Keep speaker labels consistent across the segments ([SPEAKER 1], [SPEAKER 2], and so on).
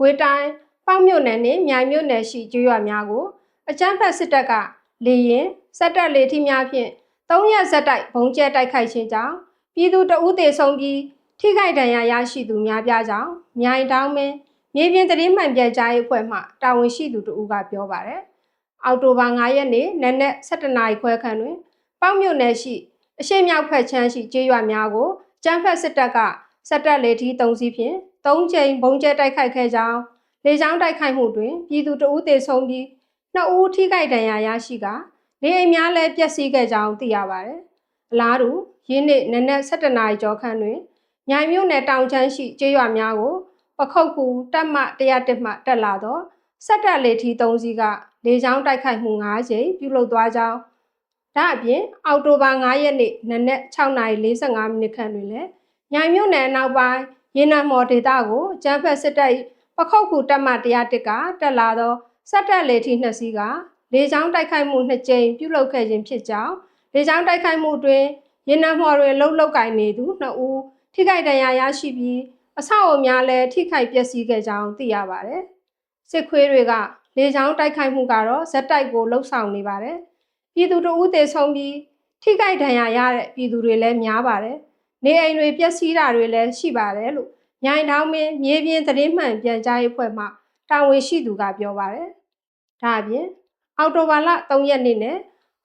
[SPEAKER 1] ကွေးတိုင်းပေါက်မြို့နယ်နှင့်မြိုင်မြို့နယ်ရှိကျွေးရွာများကိုအကြမ်းဖက်စစ်တပ်ကလေရင်စက်တက်လေထီများဖြင့်၃ရက်ဆက်တိုက်ဘုံကျဲတိုက်ခိုက်ခြင်းကြောင့်ပြည်သူတအုပ်သေဆုံးပြီးထိခိုက်ဒဏ်ရာရရှိသူများပြားကြောင်းမြိုင်တောင်းမင်းမြေပြင်သတင်းမှန်ပြန်ကြားရေးအဖွဲ့မှတာဝန်ရှိသူတဦးကပြောပါတယ်။အောက်တိုဘာ9ရက်နေ့နက်နက်7:00နာရီခွဲခန့်တွင် ပေါက်မြို့နယ်ရှိအရှိမြောက်ဖက်ချမ်းရှိကျေးရွာများကိုကျန်းဖက်စစ်တပ်ကစက်တက်လေထီး၃စီးဖြင့် ၃ချိန်ဘုံကျဲတိုက်ခိုက်ခဲ့ကြောင်းလေကြောင်းတိုက်ခိုက်မှုတွင်ပြည်သူတအုပ်သေဆုံးပြီးနှစ်ဦးထိခိုက်ဒဏ်ရာရရှိကာနေအိမ်များလည်းပျက်စီးခဲ့ကြောင်းသိရပါတယ်။အလားတူယင်းနေ့နနက်7:00နာရီကျော်ခန့်တွင်မြိုင်မြို့နယ်တောင်ချမ်းရှိကျေးရွာများကို ပခုတ်ကူတပ်မ101မှတက်လာသောစက်တက်လေထီး၃စီးကလေကြောင်းတိုက်ခိုက်မှု၅ချိန်ပြုလုပ်သွားကြောင်းဒါအပြင်အောက်တိုဘာ9ရက်နေ့နနက်6:45မိနစ်ခန့်တွင်လည်းညိုင်မြို့နယ်အနောက်ပိုင်း ရေနံမော်ဒေသကိုကျန်းဖက်စစ်တပ်၏ပခုတ်ကူတပ်မ101ကတက်လာသောစက်တက်လေထီနှစ်စီးကလေကြောင်းတိုက်ခိုက်မှုနှစ်ကြိမ်ပြုလုပ်ခဲ့ခြင်းဖြစ်ကြောင်းလေကြောင်းတိုက်ခိုက်မှုတွင်ရေနံမော်တွင်လှုပ်လှုပ်ကင်နေသူနှစ်ဦးထိခိုက်ဒဏ်ရာရရှိပြီးအဆောက်အအုံများလည်းထိခိုက်ပျက်စီးခဲ့ကြောင်းသိရပါတယ်စစ်ခွေးတွေကလေကြောင်းတိုက်ခိုက်မှုကတော့ဇက်တိုက်ကိုလှုပ်ဆောင်နေပါတယ်ပြည်သူတို့ဦးသေဆုံးပြီးထိခိုက်ဒဏ်ရာရတဲ့ပြည်သူတွေလည်းများပါတယ်။ နေအိမ်တွေပျက်စီးတာတွေလည်းရှိပါတယ်လို့ညိုင်တောင်းမင်းမြေပြင်သတင်းမှန်ပြန်ကြားရေးဖွဲ့မှတာဝန်ရှိသူကပြောပါတယ်။ဒါအပြင်အော်တိုဘာလ3ရက်နေ့နဲ့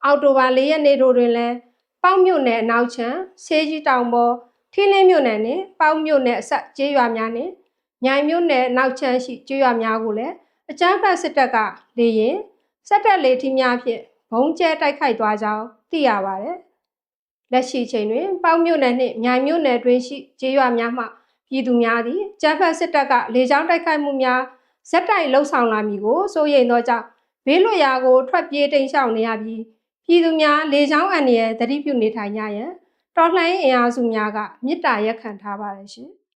[SPEAKER 1] အော်တိုဘာ4ရက်နေ့တို့တွင်လည်းပေါက်မြို့နယ်အနောက်ချမ်းဆေးကြီးတောင်ပေါ်ထင်းလင်းမြို့နယ်နဲ့ပေါက်မြို့နယ်အဆက်ကျေးရွာများနဲ့ညိုင်မြို့နယ်နောက်ချမ်းရှိကျေးရွာများကိုလည်းအကြမ်းဖက်စစ်တပ်ကလေရင်စက်တက်လေထီးများဖြင့်ဘုံကျဲတိုက်ခိုက်သွားကြောင်းသိရပါတယ်။ လက်ရှိချိန်တွင်ပေါက်မြို့နယ်နှင့်မြိုင်မြို့နယ်တွင်ရှိကျေးရွာများမှပြည်သူများသည်ကျန်းဖက်စစ်တပ်ကလေကြောင်းတိုက်ခိုက်မှုများဇက်တိုက်လှုပ်ဆောင်လာမည်ကိုစိုးရိမ်သောကြောင့်ဘေးလွတ်ရာကိုထွက်ပြေးတိမ်းရှောင်နေရပြီးပြည်သူများလေကြောင်းအန္တရာယ်သတိပြုနေထိုင်ကြရန်တော်လှန်ရေးအင်အားစုများကမြစ်တာရက်ခံထားပါတယ်ရှင်။